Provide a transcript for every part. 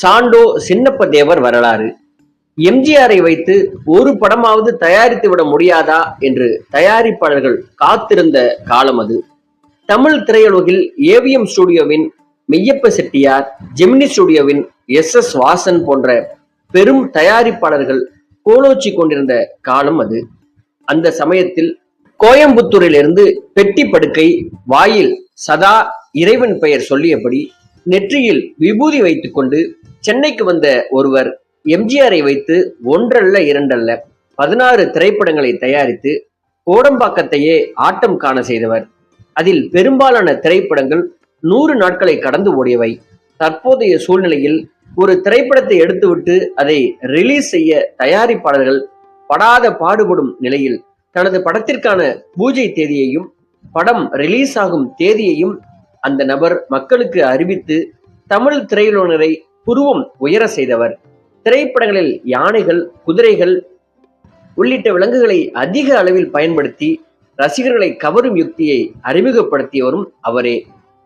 சாண்டோ சின்னப்ப தேவர் வரலாறு. எம்ஜிஆரை வைத்து ஒரு படமாவது தயாரித்து விட முடியாதா என்று தயாரிப்பாளர்கள் காத்திருந்த காலம் அது. தமிழ் திரையுலகில் ஏவிஎம் ஸ்டுடியோவின் மெய்யப்ப செட்டியார் ஜெமினி ஸ்டுடியோவின் எஸ் எஸ் வாசன் போன்ற பெரும் தயாரிப்பாளர்கள் கோலோச்சி கொண்டிருந்த காலம் அது. அந்த சமயத்தில் கோயம்புத்தூரிலிருந்து பெட்டி படுக்கை வாயில் சதா இறைவன் பெயர் சொல்லியபடி நெற்றியில் விபூதி வைத்துக்கொண்டு சென்னைக்கு வந்த ஒருவர் எம்ஜிஆரை வைத்து ஒன்றல்ல இரண்டல்ல பதினாறு திரைப்படங்களை தயாரித்து கோடம்பாக்கத்தையே ஆட்டம் காண செய்தவர். அதில் பெரும்பாலான திரைப்படங்கள் நூறு நாட்களை கடந்து ஓடியவை. தற்போதைய சூழ்நிலையில் ஒரு திரைப்படத்தை எடுத்துவிட்டு அதை ரிலீஸ் செய்ய தயாரிப்பாளர்கள் படாத பாடுபடும் நிலையில் தனது படத்திற்கான பூஜை தேதியையும் படம் ரிலீஸ் ஆகும் தேதியையும் அந்த நபர் மக்களுக்கு அறிவித்து தமிழ் திரையுலகரை புருவம் உயர செய்தவர். திரைப்படங்களில் யானைகள் குதிரைகள் உள்ளிட்ட விலங்குகளை அதிக அளவில் பயன்படுத்தி ரசிகர்களை கவரும் யுக்தியை அறிமுகப்படுத்தியவரும் அவரே.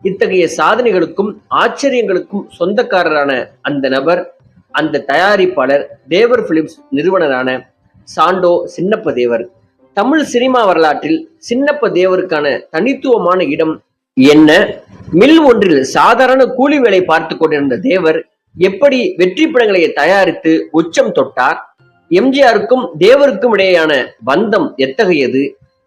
இத்தகைய சாதனைகளுக்கும் ஆச்சரியங்களுக்கும் சொந்தக்காரரான அந்த நபர் அந்த தயாரிப்பாளர் தேவர் பிலிம்ஸ் நிறுவனரான சாண்டோ சின்னப்ப தேவர் தமிழ் சினிமா வரலாற்றில் சின்னப்ப தேவருக்கான தனித்துவமான இடம் என்ன? மில் ஒன்றில் சாதாரண கூலி வேலை பார்த்து கொண்டிருந்த தேவர் எப்படி வெற்றி படங்களை தயாரித்து உச்சம் தொட்டார்? எம்ஜிஆருக்கும் தேவருக்கும் இடையேயான பந்தம் எத்தகையது?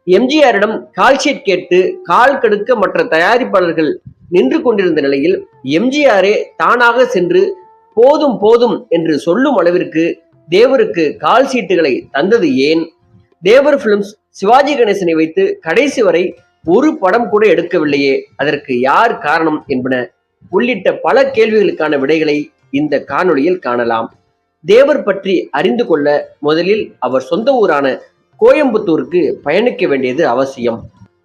எம்ஜிஆரிடம் கால்ஷீட் கேட்டு கால் கடுக்க மற்ற தயாரிப்பாளர்கள் நின்று கொண்டிருந்த நிலையில் எம்ஜிஆரே தானாக சென்று போதும் போதும் என்று சொல்லும் அளவிற்கு தேவருக்கு கால் சீட்டுகளை தந்தது ஏன்? தேவர் பிலிம்ஸ் சிவாஜி கணேசனை வைத்து கடைசி வரை ஒரு படம் கூட எடுக்கவில்லையே அதற்கு யார் காரணம் என்பன உள்ளிட்ட பல கேள்விகளுக்கான விடைகளை இந்த காணொளியில் காணலாம். தேவர் பற்றி அறிந்து கொள்ள முதலில் அவர் சொந்த ஊரான கோயம்புத்தூருக்கு பயணிக்க வேண்டியது அவசியம்.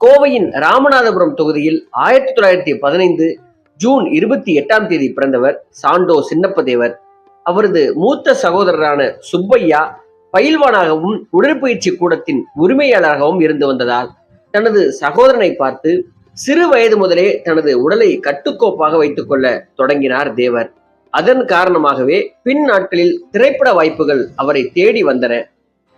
கோவையின் ராமநாதபுரம் தொகுதியில் ஆயிரத்தி தொள்ளாயிரத்தி பதினைந்து ஜூன் இருபத்தி எட்டாம் தேதி பிறந்தவர் சாண்டோ சின்னப்பதேவர் அவரது மூத்த சகோதரரான சுப்பையா பயில்வானாகவும் உடற்பயிற்சி கூடத்தின் உரிமையாளராகவும் இருந்து வந்ததால் தனது சகோதரனை பார்த்து சிறு வயது முதலே தனது உடலை கட்டுக்கோப்பாக வைத்துக்கொள்ள தொடங்கினார் தேவர். அதன் காரணமாகவே பின் நாட்களில் திரைப்பட வாய்ப்புகள் அவரை தேடி வந்தன.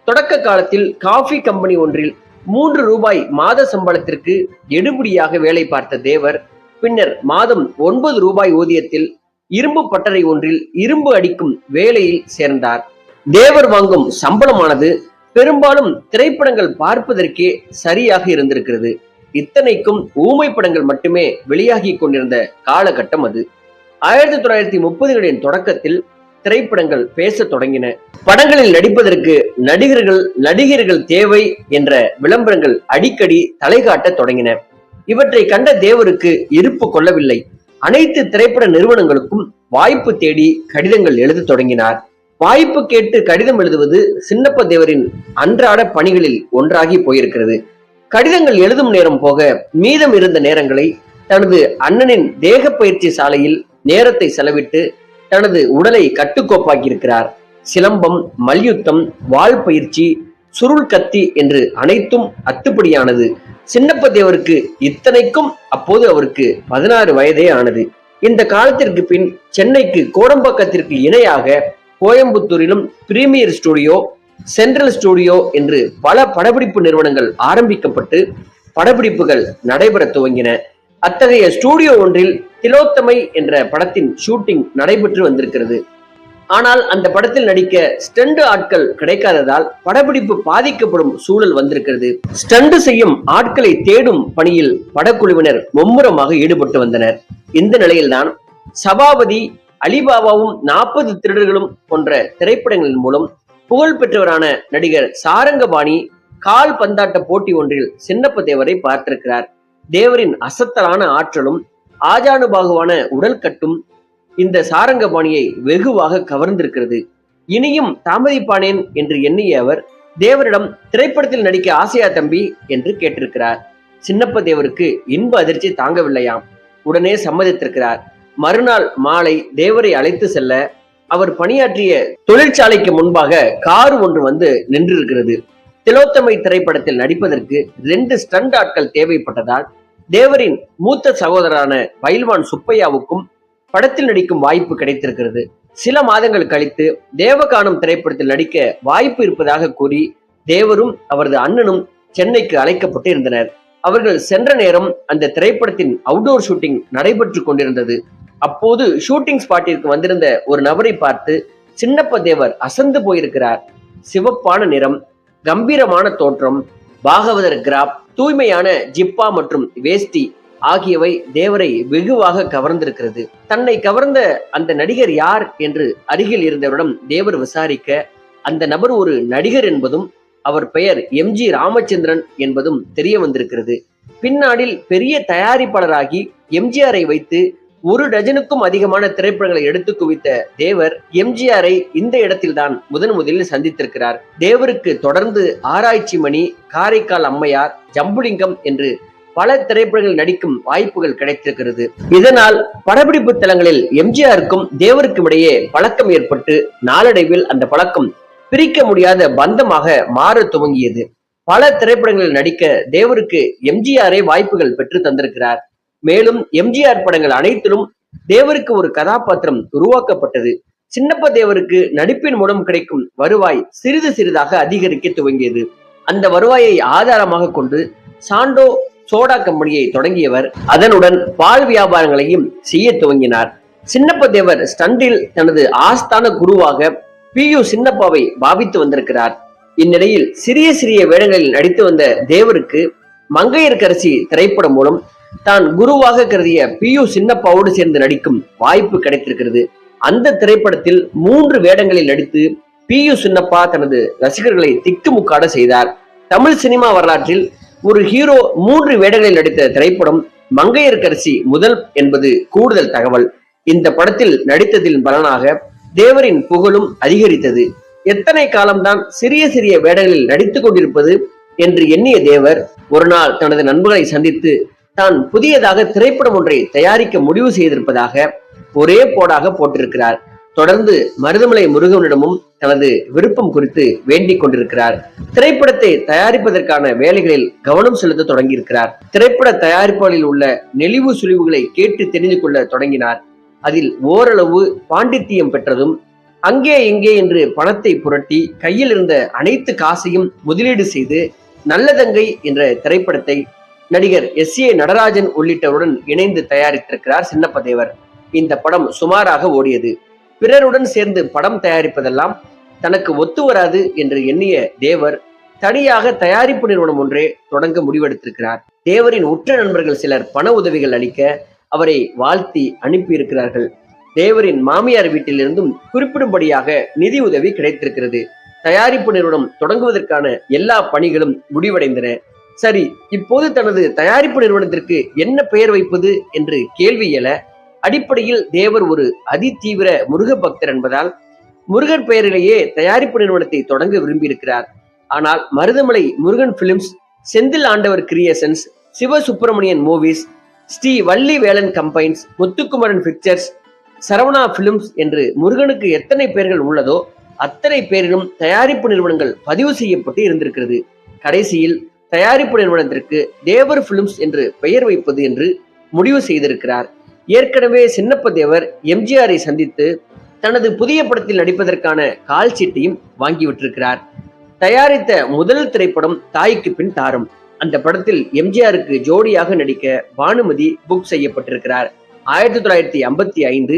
தொடக்க காலத்தில் காஃபி கம்பெனி ஒன்றில் மூன்று ரூபாய் மாத சம்பளத்திற்கு எடுபடியாக வேலை பார்த்த தேவர் பின்னர் மாதம் ஒன்பது ரூபாய் ஊதியத்தில் இரும்பு பட்டறை ஒன்றில் இரும்பு அடிக்கும் வேலையில் சேர்ந்தார். தேவர் வாங்கும் சம்பளமானது பெரும்பாலும் திரைப்படங்கள் பார்ப்பதற்கே சரியாக இருந்திருக்கிறது. இத்தனைக்கும் ஊமை படங்கள் மட்டுமே வெளியாகி கொண்டிருந்த காலகட்டம் அது. ஆயிரத்தி தொள்ளாயிரத்தி முப்பதுகளின் தொடக்கத்தில் திரைப்படங்கள் பேசத் தொடங்கின. படங்களில் நடிப்பதற்கு நடிகர்கள் நடிகர்கள் தேவை என்ற விளம்பரங்கள் அடிக்கடி தலை காட்டத் தொடங்கின. இவற்றை கண்ட தேவருக்கு இருப்பு கொள்ளவில்லை. அனைத்து திரைப்பட நிறுவனங்களுக்கும் வாய்ப்பு தேடி கடிதங்கள் எழுதத் தொடங்கினார். வாய்ப்பு கேட்டு கடிதம் எழுதுவது சின்னப்ப தேவரின் அன்றாட பணிகளில் ஒன்றாகி போயிருக்கிறது. கடிதங்கள் எழுதும் நேரம் போக மீதம் இருந்த நேரங்களை தனது அண்ணனின் தேக பயிற்சி சாலையில் நேரத்தை செலவிட்டு தனது உடலை கட்டுக்கோப்பாக்கி இருக்கிறார் சிலம்பம் மல்யுத்தம் வாள் பயிற்சி சுருள் கத்தி என்று அனைத்தும் அத்துப்படியானது. சின்னப்ப தேவருக்கு இத்தனைக்கும் அப்போது அவருக்கு பதினாறு வயதே ஆனது. இந்த காலத்திற்கு பின் சென்னைக்கு கோடம்பாக்கத்திற்கு இணையாக கோயம்புத்தூரிலும் பிரீமியர் ஸ்டுடியோ சென்ட்ரல் ஸ்டுடியோ என்று பல படப்பிடிப்பு நிறுவனங்கள் ஆரம்பிக்கப்பட்டு படப்பிடிப்புகள் நடைபெற துவங்கின. அத்தகைய ஸ்டுடியோ ஒன்றில் திலோத்தமை என்ற படத்தின் ஷூட்டிங் நடைபெற்று வந்திருக்கிறது. ஆனால் அந்த படத்தில் நடிக்க ஸ்டண்ட் ஆட்கள் கிடைக்காததால் படப்பிடிப்பு பாதிக்கப்படும் சூழல் வந்திருக்கிறது. ஸ்டண்ட் செய்யும் ஆட்களை தேடும் பணியில் படக்குழுவினர் மும்முரமாக ஈடுபட்டு வந்தனர். இந்த நிலையில்தான் சபாபதி அலிபாபாவும் நாற்பது திருடர்களும் போன்ற திரைப்படங்களின் மூலம் புகழ் பெற்றவரான நடிகர் சாரங்கபாணி கால் பந்தாட்ட போட்டி ஒன்றில் சின்னப்ப தேவரை பார்த்திருக்கிறார். தேவரின் அசத்தலான ஆற்றலும் ஆஜானுபாகுவான உடல் கட்டும் இந்த சாரங்கபாணியை வெகுவாக கவர்ந்திருக்கிறது. இனியும் தாமதிப்பானேன் என்று எண்ணிய அவர் தேவரிடம் திரைப்படத்தில் நடிக்க ஆசையா தம்பி? என்று கேட்டிருக்கிறார். சின்னப்ப தேவருக்கு இன்ப அதிர்ச்சி தாங்கவில்லையாம். உடனே சம்மதித்திருக்கிறார். மறுநாள் மாலை தேவரை அழைத்து செல்ல அவர் பணியாற்றிய தொழிற்சாலைக்கு முன்பாக கார் ஒன்று வந்து நின்றிருக்கிறது. திலோத்தமை திரைப்படத்தில் நடிப்பதற்கு ரெண்டு ஸ்டண்ட் ஆட்கள் தேவைப்பட்டதால் தேவரின் மூத்த சகோதரரான பயில்வான் சுப்பையாவுக்கும் படத்தில் நடிக்கும் வாய்ப்பு கிடைத்திருக்கிறது. சில மாதங்கள் கழித்து தேவகானம் திரைப்படத்தில் நடிக்க வாய்ப்பு இருப்பதாக கூறி தேவரும் அவரது அண்ணனும் சென்னைக்கு அழைக்கப்பட்டு இருந்தனர் அவர்கள் சென்ற நேரம் அந்த திரைப்படத்தின் அவுட்டோர் ஷூட்டிங் நடைபெற்று கொண்டிருந்தது. அப்போது ஷூட்டிங் ஸ்பாட்டிற்கு வந்திருந்த ஒரு நபரை பார்த்து சின்னப்ப தேவர் அசந்து போயிருக்கிறார். சிவப்பான நிறம் கம்பீரமான தோற்றம் பாகவதர் கிராப் தூய்மையான ஜிப்பா மற்றும் வேஷ்டி ஆகியவை தேவரை வெகுவாக கவர்ந்திருக்கிறது. தன்னை கவர்ந்த அந்த நடிகர் யார் என்று அருகில் இருந்தவரிடம் தேவர் விசாரிக்க அந்த நபர் ஒரு நடிகர் என்பதும் அவர் பெயர் எம் ஜி ராமச்சந்திரன் என்பதும் தெரிய வந்திருக்கிறது. பின்னாளில் பெரிய தயாரிப்பாளராகி எம்ஜிஆரை வைத்து ஒரு டஜனுக்கும் அதிகமான திரைப்படங்களை எடுத்து குவித்த தேவர் எம்ஜிஆரை இந்த இடத்தில்தான் முதன் முதலில் சந்தித்திருக்கிறார். தேவருக்கு தொடர்ந்து ஆராய்ச்சி மணி காரைக்கால் அம்மையார் ஜம்புலிங்கம் என்று பல திரைப்படங்கள் நடிக்கும் வாய்ப்புகள் கிடைத்திருக்கிறது. இதனால் படப்பிடிப்பு தலங்களில் எம்ஜிஆருக்கும் தேவருக்கும் இடையே பழக்கம் ஏற்பட்டு நாளடைவில் அந்த பழக்கம் பிரிக்க முடியாத பந்தமாக மாற துவங்கியது. பல திரைப்படங்களில் நடிக்க தேவருக்கு எம்ஜிஆரே வாய்ப்புகள் பெற்று தந்திருக்கிறார். மேலும் எம்ஜிஆர் படங்கள் அனைத்திலும் தேவருக்கு ஒரு கதாபாத்திரம் உருவாக்கப்பட்டது. சின்னப்ப தேவருக்கு நடிப்பின் மூலம் கிடைக்கும் வருவாய் சிறிது சிறிதாக அதிகரிக்க துவங்கியது. அந்த வருவாயை ஆதாரமாக கொண்டு சாண்டோ சோடா கம்பெனியை தொடங்கியவர் அதனுடன் பால் வியாபாரங்களையும் செய்ய துவங்கினார். சின்னப்ப தேவர் ஸ்டண்டில் தனது ஆஸ்தான குருவாக பி யு சின்னப்பாவை பாவித்து வந்திருக்கிறார். இந்நிலையில் சிறிய சிறிய வேடங்களில் நடித்து வந்த தேவருக்கு மங்கையர்கரசி திரைப்படம் மூலம் தான் குருவாக கருதிய பி யு சின்னப்பாவோடு சேர்ந்து நடிக்கும் வாய்ப்பு கிடைத்திருக்கிறது. அந்த திரைப்படத்தில் மூன்று வேடங்களில் நடித்து பி யு சின்னப்பா தனது ரசிகர்களை திக்குமுக்காட செய்தார். தமிழ் சினிமா வரலாற்றில் ஒரு ஹீரோ மூன்று வேடங்களில் நடித்த திரைப்படம் மங்கையர்கரசி முதல் என்பது கூடுதல் தகவல். இந்த படத்தில் நடித்ததின் பலனாக தேவரின் புகழும் அதிகரித்தது. எத்தனை காலம்தான் சிறிய சிறிய வேடங்களில் நடித்துக் கொண்டிருப்பது என்று எண்ணிய தேவர் ஒரு நாள் தனது நண்பர்களை சந்தித்து தான் புதியதாக திரைப்படம் ஒன்றை தயாரிக்க முடிவு செய்திருப்பதாக ஒரே போடாக போட்டிருக்கிறார். தொடர்ந்து மருதமலை முருகனிடமும் தனது விருப்பம் குறித்து வேண்டிக் கொண்டிருக்கிறார். திரைப்படத்தை தயாரிப்பதற்கான வேலைகளில் கவனம் செலுத்த தொடங்கியிருக்கிறார். திரைப்பட தயாரிப்புகளில் உள்ள நெளிவு சுழிவுகளை கேட்டு தெரிந்து கொள்ள தொடங்கினார். அதில் ஓரளவு பாண்டித்தியம் பெற்றதும் அங்கே எங்கே என்று பணத்தை புரட்டி கையில் இருந்த அனைத்து காசையும் முதலீடு செய்து நல்லதங்கை என்ற திரைப்படத்தை நடிகர் எஸ் ஏ நடராஜன் உள்ளிட்டவருடன் இணைந்து தயாரித்திருக்கிறார் சின்னப்பதேவர் இந்த படம் சுமாராக ஓடியது. பிறருடன் சேர்ந்து படம் தயாரிப்பதெல்லாம் தனக்கு ஒத்து வராது என்று எண்ணிய தேவர் தனியாக தயாரிப்பு நிறுவனம் ஒன்றே தொடங்க முடிவெடுத்திருக்கிறார். தேவரின் உற்ற நண்பர்கள் சிலர் பண உதவிகள் அளிக்க அவரை வாழ்த்தி அனுப்பியிருக்கிறார்கள். தேவரின் மாமியார் வீட்டிலிருந்தும் குறிப்பிடும்படியாக நிதி உதவி கிடைத்திருக்கிறது. தயாரிப்பு நிறுவனம் தொடங்குவதற்கான எல்லா பணிகளும் முடிவடைந்தன. சரி இப்போது தனது தயாரிப்பு நிறுவனத்திற்கு என்ன பெயர் வைப்பது என்று கேள்வி எழ அடிப்படையில் தேவர் ஒரு அதிதீவிர முருக பக்தர் என்பதால் முருகன் பெயரிலேயே தயாரிப்பு நிறுவனத்தை தொடங்க விரும்பியிருக்கிறார். ஆனால் Marudhamalai Murugan films Senthil Andavar creations Siva Subramanian movies Sri Valli Velan combines Muthukumaran pictures Saravana films என்று முருகனுக்கு எத்தனை பெயர்கள் உள்ளதோ அத்தனை பேரிலும் தயாரிப்பு நிறுவனங்கள் பதிவு செய்யப்பட்டு இருந்திருக்கிறது. கடைசியில் தயாரிப்பு நிறுவனத்திற்கு தேவர் பிலிம்ஸ் என்று பெயர் வைப்பது என்று முடிவு செய்திருக்கிறார். ஏற்கனவே சின்னப்ப தேவர் எம்ஜிஆரை சந்தித்து தனது புதிய படத்தில் நடிப்பதற்கான கால் சீட்டையும் வாங்கிவிட்டிருக்கிறார் தயாரித்த முதல் திரைப்படம் தாய்க்கு பின் தாரம். அந்த படத்தில் எம்ஜிஆருக்கு ஜோடியாக நடிக்க பானுமதி புக் செய்யப்பட்டிருக்கிறார். ஆயிரத்தி தொள்ளாயிரத்தி ஐம்பத்தி ஐந்து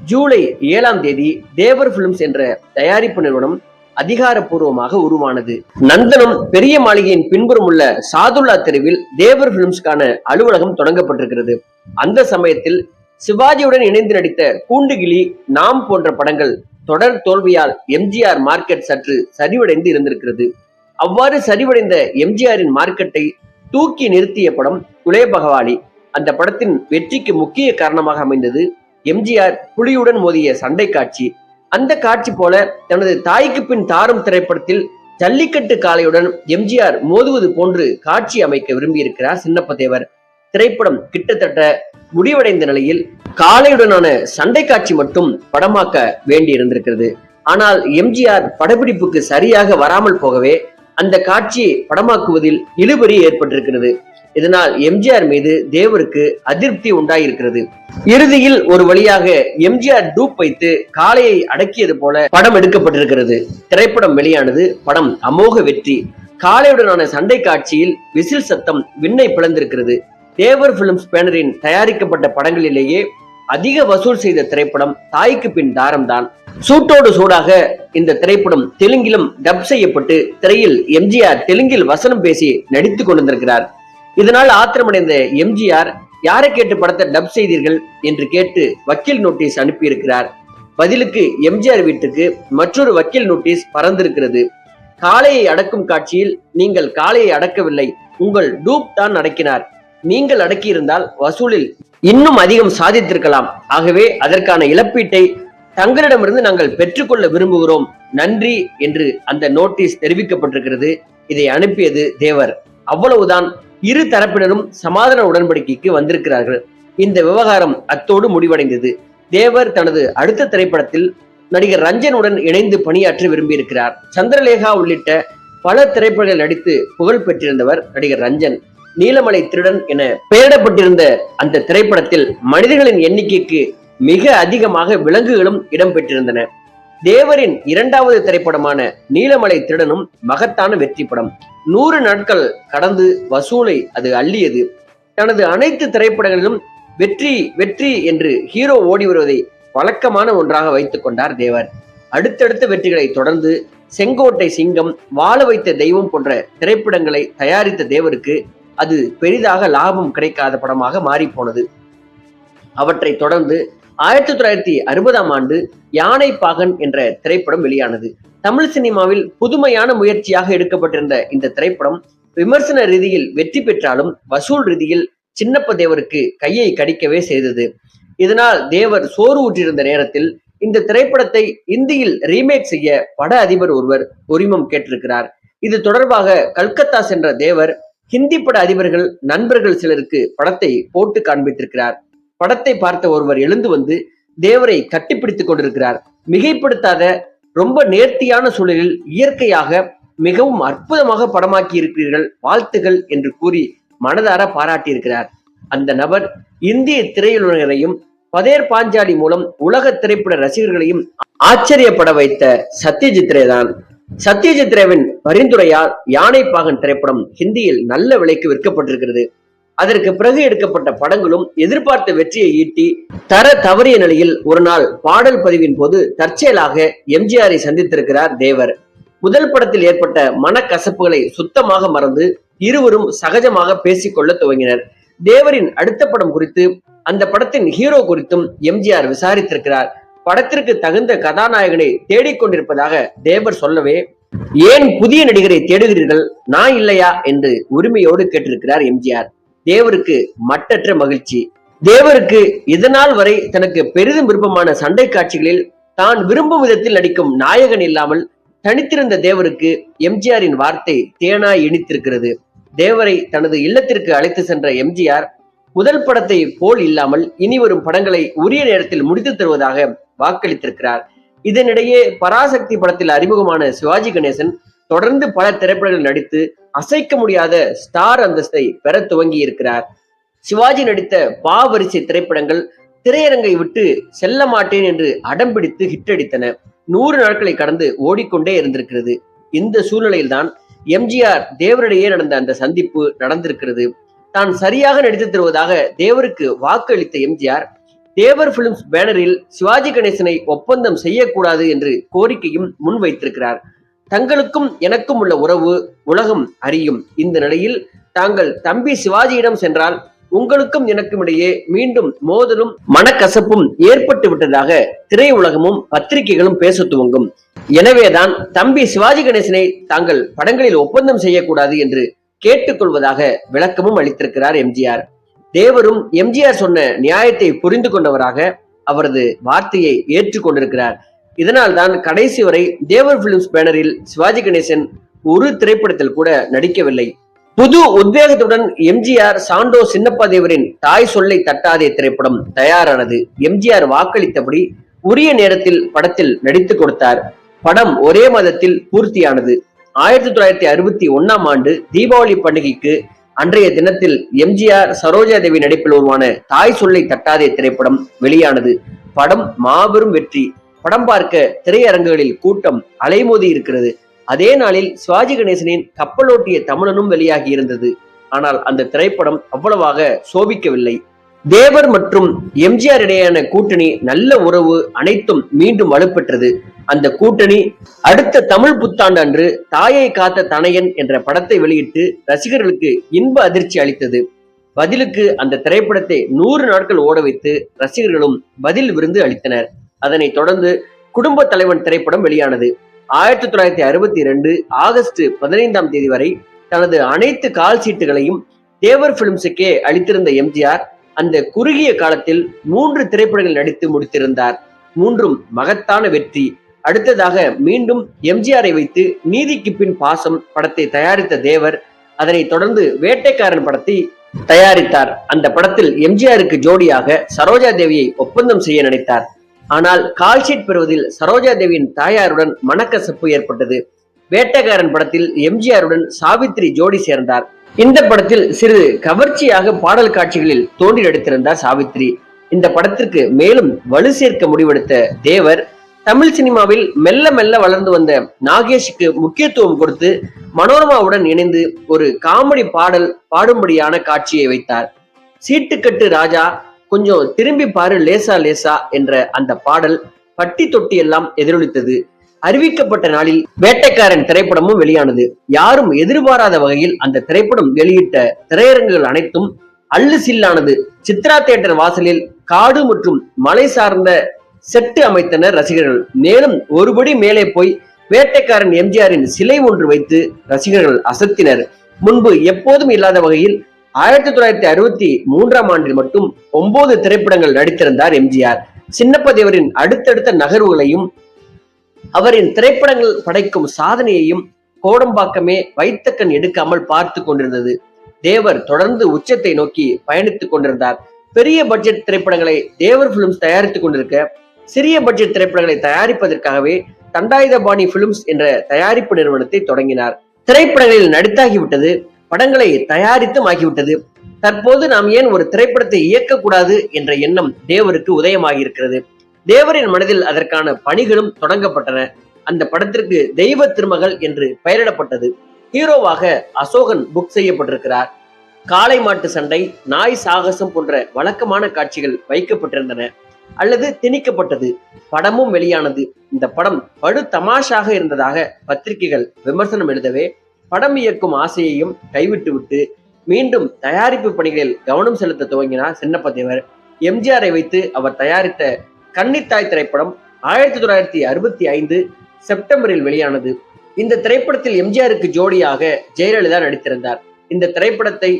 ஜூலை ஏழாம் தேதி தேவர் பிலிம்ஸ் என்ற தயாரிப்பு நிறுவனம் அதிகாரப்பூர்வமாக உருவானது. நந்தனம் பெரிய மாளிகையின் பின்புறம் உள்ள சாதுல்லா தெருவில் தேவர் பிலிம்ஸ்கான அலுவலகம் தொடங்கப்பட்டிருக்கிறது. அந்த சமயத்தில் சிவாஜியுடன் இணைந்து நடித்த கூண்டுகிளி நாம் போன்ற படங்கள் தொடர் தோல்வியால் எம்ஜிஆர் மார்க்கெட் சற்று சரிவடைந்து இருந்திருக்கிறது. அவ்வாறு சரிவடைந்த எம்ஜிஆரின் மார்க்கெட்டை தூக்கி நிறுத்திய படம் குலே பகவாலி அந்த படத்தின் வெற்றிக்கு முக்கிய காரணமாக அமைந்தது எம்ஜிஆர் புலியுடன் மோதிய சண்டை காட்சி. அந்த காட்சி போல தனது தாய்க்கு பின் தாரும் திரைப்படத்தில் ஜல்லிக்கட்டு காளையுடன் எம்ஜிஆர் மோதுவது போன்று காட்சி அமைக்க விரும்பியிருக்கிறார் சின்னப்பதேவர் திரைப்படம் கிட்டத்தட்ட முடிவடைந்த நிலையில் காளையுடனான சண்டை காட்சி மட்டும் படமாக்க வேண்டியிருந்திருக்கிறது. ஆனால் எம்ஜிஆர் படப்பிடிப்புக்கு சரியாக வராமல் போகவே அந்த காட்சியை படமாக்குவதில் இழுபறி ஏற்பட்டிருக்கிறது. இதனால் எம்ஜிஆர் மீது தேவருக்கு அதிருப்தி உண்டாயிருக்கிறது. இறுதியில் ஒரு வழியாக எம்ஜிஆர் டூப் வைத்து காளையை அடக்கியது போல படம் எடுக்கப்பட்டிருக்கிறது. திரைப்படம் வெளியானது படம் அமோக வெற்றி. காளையுடனான சண்டை காட்சியில் விசில் சத்தம் விண்ணை பிளந்திருக்கிறது. தேவர் பிலிம்ஸ் பேனரின் தயாரிக்கப்பட்ட படங்களிலேயே அதிக வசூல் செய்த திரைப்படம் தாய்க்கு பின் தாரம்தான். சூட்டோடு சூடாக இந்த திரைப்படம் தெலுங்கிலும் டப் செய்யப்பட்டு திரையில் எம்ஜிஆர் தெலுங்கில் வசனம் பேசி நடித்துக் கொண்டிருக்கிறார் இதனால் ஆத்திரமடைந்த எம்ஜிஆர் யாரை கேட்டு படத்தை டப் செய்தீர்கள்? என்று கேட்டு வக்கீல் நோட்டீஸ் அனுப்பியிருக்கிறார். பதிலுக்கு எம்ஜிஆர் வீட்டுக்கு மற்றொரு வக்கீல் நோட்டீஸ் பறந்திருக்கிறது. காளையை அடக்கும் காட்சியில் நீங்கள் காளையை அடக்கவில்லை. உங்கள் டூப் தான் அடக்கினார். நீங்கள் அடக்கியிருந்தால் வசூலில் இன்னும் அதிகம் சாதித்திருக்கலாம். ஆகவே அதற்கான இழப்பீட்டை தங்களிடமிருந்து நாங்கள் பெற்றுக்கொள்ள விரும்புகிறோம். நன்றி என்று அந்த நோட்டீஸ் தெரிவிக்கப்பட்டிருக்கிறது. இதை அனுப்பியது தேவர். அவ்வளவுதான். இரு தரப்பினரும் சமாதான உடன்படிக்கைக்கு வந்திருக்கிறார்கள். இந்த விவகாரம் அத்தோடு முடிவடைந்தது. தேவர் தனது அடுத்த திரைப்படத்தில் நடிகர் ரஞ்சனுடன் இணைந்து பணியாற்ற விரும்பியிருக்கிறார். சந்திரலேகா உள்ளிட்ட பல திரைப்படங்கள் நடித்து புகழ் பெற்றிருந்தவர் நடிகர் ரஞ்சன். நீலமலை திருடன் என பெயரிடப்பட்டிருந்த அந்த திரைப்படத்தில் மனிதர்களின் எண்ணிக்கைக்கு மிக அதிகமாக விலங்குகளும் இடம்பெற்றிருந்தன. தேவரின் இரண்டாவது திரைப்படமான நீலமலை திருடனும் மகத்தான வெற்றி படம் நூறு நாட்கள் கடந்து வசூலை அது அள்ளியது. தனது அனைத்து திரைப்படங்களிலும் வெற்றி வெற்றி என்று ஹீரோ ஓடி வருவதை வழக்கமான ஒன்றாக வைத்துக் கொண்டார் தேவர். அடுத்தடுத்த வெற்றிகளை தொடர்ந்து செங்கோட்டை சிங்கம் வாழ வைத்த தெய்வம் போன்ற திரைப்படங்களை தயாரித்த தேவருக்கு அது பெரிதாக லாபம் கிடைக்காத படமாக மாறிப்போனது. அவற்றை தொடர்ந்து ஆயிரத்தி தொள்ளாயிரத்தி அறுபதாம் ஆண்டு யானை பாகன் என்ற திரைப்படம் வெளியானது. தமிழ் சினிமாவில் புதுமையான முயற்சியாக எடுக்கப்பட்டிருந்த இந்த திரைப்படம் விமர்சன ரீதியில் வெற்றி பெற்றாலும் வசூல் ரீதியில் சின்னப்ப தேவருக்கு கையை கடிக்கவே செய்தது. இதனால் தேவர் சோறு ஊற்றிருந்த நேரத்தில் இந்த திரைப்படத்தை இந்தியில் ரீமேக் செய்ய பட அதிபர் ஒருவர் உரிமம் கேட்டிருக்கிறார். இது தொடர்பாக கல்கத்தா சென்ற தேவர் ஹிந்தி பட அதிபர்கள் நண்பர்கள் சிலருக்கு படத்தை போட்டு காண்பித்திருக்கிறார். படத்தை பார்த்த ஒருவர் எழுந்து வந்து தேவரை கட்டிப்பிடித்துக் கொண்டிருக்கிறார். மிகைப்படுத்தாத ரொம்ப நேர்த்தியான சூழலில் இயற்கையாக மிகவும் அற்புதமாக படமாக்கி இருக்கிறீர்கள் வாழ்த்துகள் என்று கூறி மனதார பாராட்டியிருக்கிறார். அந்த நபர் இந்திய திரையுலகரையும் பதேர் பாஞ்சாலி மூலம் உலக திரைப்பட ரசிகர்களையும் ஆச்சரியப்பட வைத்த சத்யஜித்ரே தான். சத்யஜித் ரேவின் பரிந்துரையால் யானை பாகன் திரைப்படம் ஹிந்தியில் நல்ல விலைக்கு விற்கப்பட்டிருக்கிறது. அதற்கு பிறகு எடுக்கப்பட்ட படங்களும் எதிர்பார்த்த வெற்றியை ஈட்டி தர தவறிய நிலையில் ஒரு நாள் பாடல் பதிவின் போது தற்செயலாக எம்ஜிஆரை சந்தித்திருக்கிறார் தேவர். முதல் படத்தில் ஏற்பட்ட மனக்கசப்புகளை சுத்தமாக மறந்து இருவரும் சகஜமாக பேசிக்கொள்ள துவங்கினர். தேவரின் அடுத்த படம் குறித்து அந்த படத்தின் ஹீரோ குறித்தும் எம்ஜிஆர் விசாரித்திருக்கிறார். படத்திற்கு தகுந்த கதாநாயகனை தேடிக்கொண்டிருப்பதாக தேவர் சொல்லவே ஏன் புதிய நடிகரை தேடுகிறீர்கள்? நான் இல்லையா? என்று உரிமையோடு கேட்டிருக்கிறார் எம்ஜிஆர். தேவருக்கு மட்டற்ற மகிழ்ச்சி. தேவருக்கு இதனால் வரை தனக்கு பெரிதும் விருப்பமான சண்டை காட்சிகளில் தான் விரும்பும் விதத்தில் நடிக்கும் நாயகன் இல்லாமல் தனித்திருந்த தேவருக்கு எம்ஜிஆரின் வார்த்தை தேனாய் இனித்திருக்கிறது. தேவரை தனது இல்லத்திற்கு அழைத்து சென்ற எம்ஜிஆர் முதல் படத்தை போல் இல்லாமல் இனி வரும் படங்களை உரிய நேரத்தில் முடித்து தருவதாக வாக்களித்திருக்கிறார். இதனிடையே பராசக்தி படத்தில் அறிமுகமான சிவாஜி கணேசன் தொடர்ந்து பல திரைப்படங்கள் நடித்து அசைக்க முடியாத ஸ்டார் அந்தஸ்தை பெற துவங்கி இருக்கிறார் சிவாஜி நடித்த பாவரிசை திரைப்படங்கள் திரையரங்கை விட்டு செல்ல மாட்டேன் என்று அடம்பிடித்து ஹிட்டடித்தன நூறு நாட்களை கடந்து ஓடிக்கொண்டே இருந்திருக்கிறது. இந்த சூழ்நிலையில்தான் எம்ஜிஆர் தேவரிடையே நடந்த அந்த சந்திப்பு நடந்திருக்கிறது. தான் சரியாக நடித்து தருவதாக தேவருக்கு வாக்கு அளித்த எம்ஜிஆர் தேவர் பிலிம்ஸ் பேனரில் சிவாஜி கணேசனை ஒப்பந்தம் செய்யக்கூடாது என்று கோரிக்கையும் முன்வைத்திருக்கிறார். தங்களுக்கும் எனக்கும் உள்ள உறவு உலகம் அறியும். இந்த நிலையில் தாங்கள் தம்பி சிவாஜியிடம் சென்றால் உங்களுக்கும் எனக்கும் இடையே மீண்டும் மோதலும் மனக்கசப்பும் ஏற்பட்டு விட்டதாக திரையுலகமும் பத்திரிகைகளும் பேச துவங்கும். எனவேதான் தம்பி சிவாஜி கணேசனை தாங்கள் படங்களில் ஒப்பந்தம் செய்யக்கூடாது என்று கேட்டுக்கொள்வதாக விளக்கமும் அளித்திருக்கிறார் எம்ஜிஆர். தேவரும் எம்ஜிஆர் சொன்ன நியாயத்தை புரிந்து கொண்டவராக அவரது வார்த்தையை ஏற்றுக்கொண்டிருக்கிறார். இதனால் தான் கடைசி வரை தேவர் பிலிம்ஸ் பேனரில் சிவாஜி கணேசன் ஒரு திரைப்படத்தில் கூட நடிக்கவில்லை. புது உத்வேகத்துடன் எம்ஜிஆர் சாண்டோ சின்னப்பா தேவரின் தாய் சொல்லை தட்டாதே திரைப்படம் தயாரானது. எம்ஜிஆர் வாக்களித்தபடி உரிய நேரத்தில் படத்தில் நடித்து கொடுத்தார். படம் ஒரே மாதத்தில் பூர்த்தியானது. ஆயிரத்தி தொள்ளாயிரத்தி அறுபத்தி ஒன்னாம் ஆண்டு தீபாவளி பண்டிகைக்கு அன்றைய தினத்தில் எம்ஜிஆர் சரோஜா தேவி நடிப்பில் உருவான தாய் சொல்லை தட்டாதே திரைப்படம் வெளியானது. படம் மாபெரும் வெற்றி. படம் பார்க்க திரையரங்குகளில் கூட்டம் அலைமோதி இருக்கிறது. அதே நாளில் சிவாஜி கணேசனின் கப்பலோட்டிய தமிழனும் வெளியாகி இருந்தது. ஆனால் அந்த திரைப்படம் அவ்வளவாக சோபிக்கவில்லை. தேவர் மற்றும் எம்ஜிஆர் இடையேயான கூட்டணி நல்ல உறவு அனைத்தும் மீண்டும் வலுப்பெற்றது. அந்த கூட்டணி அடுத்த தமிழ் புத்தாண்டு அன்று தாயை காத்த தனையன் என்ற படத்தை வெளியிட்டு ரசிகர்களுக்கு இன்ப அதிர்ச்சி அளித்தது. பதிலுக்கு அந்த திரைப்படத்தை நூறு நாட்கள் ஓட வைத்து ரசிகர்களும் பதில் விருந்து அளித்தனர். அதனைத் தொடர்ந்து குடும்ப தலைவன் திரைப்படம் வெளியானது. ஆயிரத்தி தொள்ளாயிரத்தி அறுபத்தி இரண்டு ஆகஸ்ட் பதினைந்தாம் தேதி வரை தனது அனைத்து கால் சீட்டுகளையும் தேவர் பிலிம்ஸுக்கே அளித்திருந்த எம்ஜிஆர் அந்த குறுகிய காலத்தில் மூன்று திரைப்படங்கள் நடித்து முடித்திருந்தார். மூன்றும் மகத்தான வெற்றி. அடுத்ததாக மீண்டும் எம்ஜிஆரை வைத்து நீதிக்கு பின் பாசம் படத்தை தயாரித்த தேவர் அதனைத் தொடர்ந்து வேட்டைக்காரன் படத்தை தயாரித்தார். அந்த படத்தில் எம்ஜிஆருக்கு ஜோடியாக சரோஜா தேவியை ஒப்பந்தம் செய்ய நினைத்தார் ஆனால் கால்ஷீட் பெறுவதில் சரோஜா தேவியின் தாயாருடன் மனக்கசப்பு ஏற்பட்டது. வேட்டைக்காரன் படத்தில் எம்ஜிஆருடன் சாவித்ரி ஜோடி சேர்ந்தார். இந்த படத்தில் சிறிது கவர்ச்சியாக பாடல் காட்சிகளில் தோன்றி நடித்திருந்தார் சாவித்ரி. இந்த படத்திற்கு மேலும் வலு சேர்க்க முடிவெடுத்த தேவர் தமிழ் சினிமாவில் மெல்ல மெல்ல வளர்ந்து வந்த நாகேஷுக்கு முக்கியத்துவம் கொடுத்து மனோரமாவுடன் இணைந்து ஒரு காமெடி பாடல் பாடும்படியான காட்சியை வைத்தார். சீட்டுக்கட்டு ராஜா கொஞ்சம் திரும்பி பாரு லேசா லேசா என்ற அந்த பாடல் பட்டி தொட்டி எல்லாம் எதிரொலித்தது. அறிவிக்கப்பட்ட நாளில் வேட்டைக்காரன் திரைப்படமும் வெளியானது. யாரும் எதிர்பாராத வகையில் அந்த திரைப்படம் வெளியிட்ட திரையரங்குகள் அனைத்தும் அல்லு சில்லானது. சித்ரா தியேட்டர் வாசலில் காடு மற்றும் மலை சார்ந்த செட்டு அமைத்தனர் ரசிகர்கள். மேலும் ஒருபடி மேலே போய் வேட்டைக்காரன் எம்ஜிஆரின் சிலை ஒன்று வைத்து ரசிகர்கள் அசத்தினர். முன்பு எப்போதும் இல்லாத வகையில் ஆயிரத்தி தொள்ளாயிரத்தி அறுபத்தி மூன்றாம் ஆண்டில் மட்டும் ஒன்பது திரைப்படங்கள் நடித்திருந்தார் எம்ஜிஆர். சின்னப்பதேவரின் அடுத்தடுத்த நகர்வுகளையும் அவரின் திரைப்படங்கள் படைக்கும் சாதனையையும் கோடம்பாக்கமே வைத்தக்கண் எடுக்காமல் பார்த்து கொண்டிருந்தது. தேவர் தொடர்ந்து உச்சத்தை நோக்கி பயணித்துக் கொண்டிருந்தார். பெரிய பட்ஜெட் திரைப்படங்களை தேவர் பிலிம்ஸ் தயாரித்துக் கொண்டிருக்க சிறிய பட்ஜெட் திரைப்படங்களை தயாரிப்பதற்காகவே தண்டாயுதபாணி பிலிம்ஸ் என்ற தயாரிப்பு நிறுவனத்தை தொடங்கினார். திரைப்படங்களில் நடித்தாகிவிட்டது படங்களை தயாரித்தும் ஆகிவிட்டது. தற்போது நாம் ஏன் ஒரு திரைப்படத்தை இயக்கக்கூடாது என்ற எண்ணம் தேவருக்கு உதயமாகி இருக்கிறது தேவரின் மனதில் அதற்கான பணிகளும் தொடங்கப்பட்டன. அந்த படத்திற்கு தெய்வ திருமகள் என்று பெயரிடப்பட்டது. ஹீரோவாக அசோகன் புக் செய்யப்பட்டிருக்கிறார். காளை மாட்டு சண்டை நாய் சாகசம் போன்ற வழக்கமான காட்சிகள் வைக்கப்பட்டிருந்தன. அல்லது திணிக்கப்பட்டது. படமும் வெளியானது. இந்த படம் படு தமாஷாக இருந்ததாக பத்திரிகைகள் விமர்சனம் எழுதவே படம் இயக்கும் ஆசையையும் கைவிட்டுவிட்டு மீண்டும் தயாரிப்பு பணிகளில் கவனம் செலுத்த துவங்கினார் சின்னப்ப தேவர் எம்ஜிஆரை வைத்து அவர் தயாரித்த கன்னித்தாய் திரைப்படம் ஆயிரத்தி தொள்ளாயிரத்தி அறுபத்தி ஐந்து செப்டம்பரில் வெளியானது. இந்த திரைப்படத்தில் எம்ஜிஆருக்கு ஜோடியாக ஜெயலலிதா நடித்திருந்தார். இந்த திரைப்படத்தை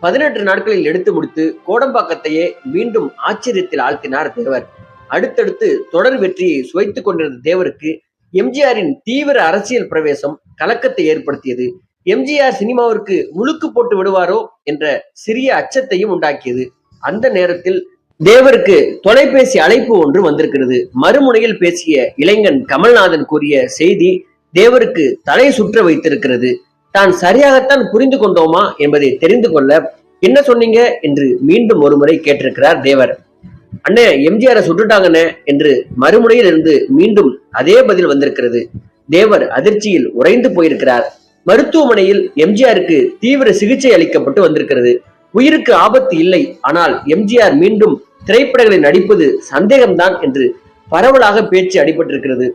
பதினெட்டு நாட்களில் எடுத்து முடித்து கோடம்பாக்கத்தையே மீண்டும் ஆச்சரியத்தில் ஆழ்த்தினார் தேவர். அடுத்தடுத்து தொடர் வெற்றியை சுவைத்துக் கொண்டிருந்த தேவருக்கு எம்ஜிஆரின் தீவிர அரசியல் பிரவேசம் கலக்கத்தை ஏற்படுத்தியது. எம்ஜிஆர் சினிமாவிற்கு முழுக்கு போட்டு விடுவாரோ என்ற சிறிய அச்சத்தையும் உண்டாக்கியது. அந்த நேரத்தில் தேவருக்கு தொலைபேசி அழைப்பு ஒன்று வந்திருக்கிறது. மறுமுனையில் பேசிய இளைஞன் கமல்நாதன் கூறிய செய்தி தேவருக்கு தலை சுற்ற வைத்திருக்கிறது. தான் சரியாகத்தான் புரிந்து கொண்டோமா என்பதை தெரிந்து கொள்ள என்ன சொன்னீங்க? என்று மீண்டும் ஒருமுறை கேட்டிருக்கிறார் தேவர். அண்ணே எம்ஜிஆரை சுட்டுட்டாங்கண்ணே என்று மறுமுனையில் இருந்து மீண்டும் அதே பதில் வந்திருக்கிறது. தேவர் அதிர்ச்சியில் உறைந்து போயிருக்கிறார். மருத்துவமனையில் எம்ஜிஆருக்கு தீவிர சிகிச்சை அளிக்கப்பட்டு வந்திருக்கிறது. உயிருக்கு ஆபத்து இல்லை ஆனால் எம்ஜிஆர் மீண்டும் திரைப்படங்களில் நடிப்பது சந்தேகம்தான் என்று பரவலாக பேச்சு அடிபட்டிருக்கிறது.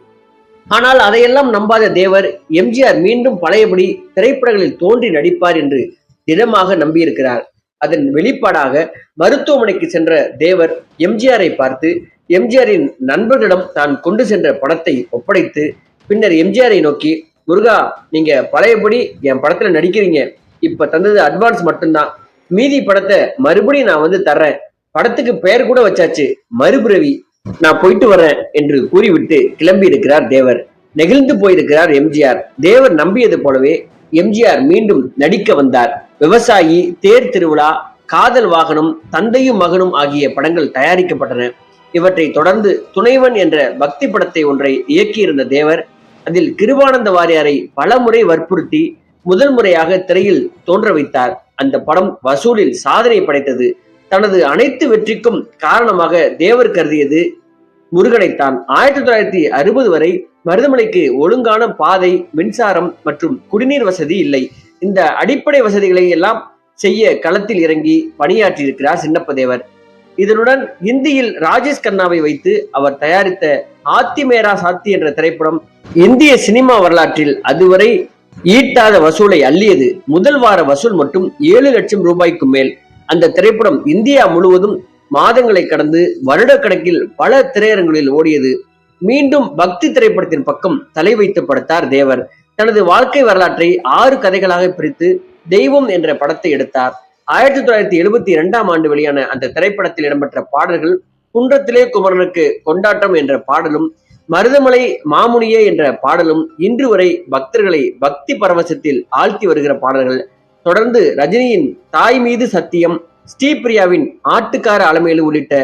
ஆனால் அதையெல்லாம் நம்பாத தேவர் எம்ஜிஆர் மீண்டும் பழையபடி திரைப்படங்களில் தோன்றி நடிப்பார் என்று திடமாக நம்பியிருக்கிறார். அதன் வெளிப்பாடாக மருத்துவமனைக்கு சென்ற தேவர் எம்ஜிஆரை பார்த்து எம்ஜிஆரின் நண்பர்களிடம் தான் கொண்டு சென்ற படத்தை ஒப்படைத்து பின்னர் எம்ஜிஆரை நோக்கி முருகா நீங்க பழையபடி என் படத்துல நடிக்கிறீங்க. இப்ப தந்தது அட்வான்ஸ் மட்டும்தான். மீதி படத்தை மறுபடியும் நான் வந்து தர்றேன். படத்துக்கு பெயர் கூட வச்சாச்சு மறுபிறவி. நான் போயிட்டு வரேன் என்று கூறிவிட்டு கிளம்பி இருக்கிறார் தேவர். நெகிழ்ந்து போயிருக்கிறார் எம்ஜிஆர். தேவர் நம்பியது போலவே எம்ஜிஆர் மீண்டும் நடிக்க வந்தார். விவசாயி தேர் திருவிழா காதல் வாகனம் தந்தையும் மகனும் ஆகிய படங்கள் தயாரிக்கப்பட்டன. இவற்றை தொடர்ந்து துணைவன் என்ற பக்தி படத்தை ஒன்றை இயக்கியிருந்த தேவர் அதில் கிருபானந்த வாரியாரை பலமுறை வற்புறுத்தி முதல் முறையாக திரையில் தோன்ற வைத்தார். அந்த படம் வசூலில் சாதனை படைத்தது. தனது அனைத்து வெற்றிக்கும் காரணமாக தேவர் கருதியது முருகனைத்தான். ஆயிரத்தி தொள்ளாயிரத்தி அறுபது வரை மருதமலைக்கு ஒழுங்கான பாதை மின்சாரம் மற்றும் குடிநீர் வசதி இல்லை. இந்த அடிப்படை வசதிகளை எல்லாம் செய்ய களத்தில் இறங்கி பணியாற்றி இருக்கிறார் சின்னப்பதேவர். இதனுடன் இந்தியில் ராஜேஷ் கண்ணாவை வைத்து அவர் தயாரித்த ஆத்திமேரா சாத்தி என்ற திரைப்படம் இந்திய சினிமா வரலாற்றில் அதுவரை ஈட்டாத வசூலை அள்ளியது. முதல் வார வசூல் மட்டும் ஏழு லட்சம் ரூபாய்க்கு மேல். அந்த திரைப்படம் இந்தியா முழுவதும் மாதங்களை கடந்து வருடக்கணக்கில் பல திரையரங்குகளில் ஓடியது. மீண்டும் பக்தி திரைப்படத்தின் பக்கம் தலை வைத்து படுத்தார் தேவர். தனது வாழ்க்கை வரலாற்றை ஆறு கதைகளாக பிரித்து தெய்வம் என்ற படத்தை எடுத்தார். ஆயிரத்தி தொள்ளாயிரத்தி எழுபத்தி இரண்டாம் ஆண்டு வெளியான அந்த திரைப்படத்தில் இடம்பெற்ற பாடல்கள் குன்றத்திலே குமரனுக்கு கொண்டாட்டம் என்ற பாடலும் மருதமலை மாமுனியே என்ற பாடலும் இன்று வரை பக்தர்களை பக்தி பரவசத்தில் ஆழ்த்தி வருகிற பாடல்கள். தொடர்ந்து ரஜினியின் தாய் மீது சத்தியம் ஸ்ரீபிரியாவின் ஆட்டுக்கார அலமையில் உள்ளிட்ட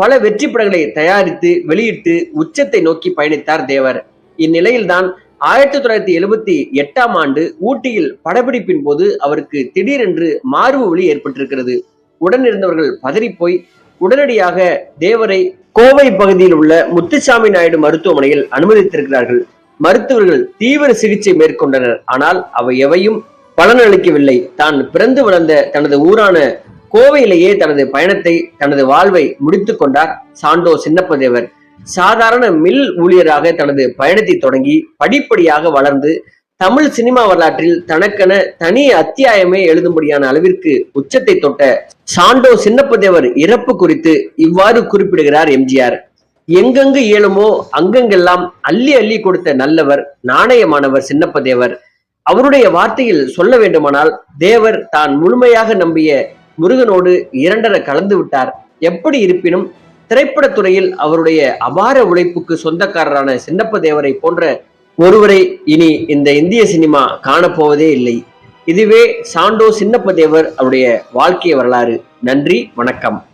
பல வெற்றி படங்களை தயாரித்து வெளியிட்டு உச்சத்தை நோக்கி பயணித்தார் தேவர். இந்நிலையில்தான் ஆயிரத்தி தொள்ளாயிரத்தி எழுபத்தி எட்டாம் ஆண்டு ஊட்டியில் படப்பிடிப்பின் போது அவருக்கு திடீரென்று மார்பு வலி ஏற்பட்டிருக்கிறது. உடன் இருந்தவர்கள் பதறிப்போய் உடனடியாக தேவரை கோவை பகுதியில் உள்ள முத்துசாமி நாயுடு மருத்துவமனையில் அனுமதித்திருக்கிறார்கள். மருத்துவர்கள் தீவிர சிகிச்சை மேற்கொண்டனர். ஆனால் அவை எவையும் பலனளிக்கவில்லை தான் பிறந்து வளர்ந்த தனது ஊரான கோவையிலேயே தனது பயணத்தை தனது வாழ்வை முடித்து கொண்டார் சாண்டோ சின்னப்பதேவர் சாதாரண மில் ஊழியராக தனது பயணத்தை தொடங்கி படிப்படியாக வளர்ந்து தமிழ் சினிமா வரலாற்றில் தனக்கென தனி அத்தியாயமே எழுதும்படியான அளவிற்கு உச்சத்தை தொட்ட சாண்டோ சின்னப்பதேவர் இறப்பு குறித்து இவ்வாறு குறிப்பிடுகிறார் எம்ஜிஆர். எங்கெங்கு இயலுமோ அங்கெங்கெல்லாம் அள்ளி அள்ளி கொடுத்த நல்லவர் நாணயமானவர் சின்னப்பதேவர் அவருடைய வார்த்தையில் சொல்ல வேண்டுமானால் தேவர் தான் முழுமையாக நம்பிய முருகனோடு இரண்டர கலந்து விட்டார். எப்படி இருப்பினும் திரைப்படத்துறையில் அவருடைய அபார உழைப்புக்கு சொந்தக்காரரான சின்னப்ப தேவரை போன்ற ஒருவரை இனி இந்த இந்திய சினிமா காணப்போவதே இல்லை. இதுவே சாண்டோ சின்னப்ப தேவர் அவருடைய வாழ்க்கை வரலாறு. நன்றி வணக்கம்.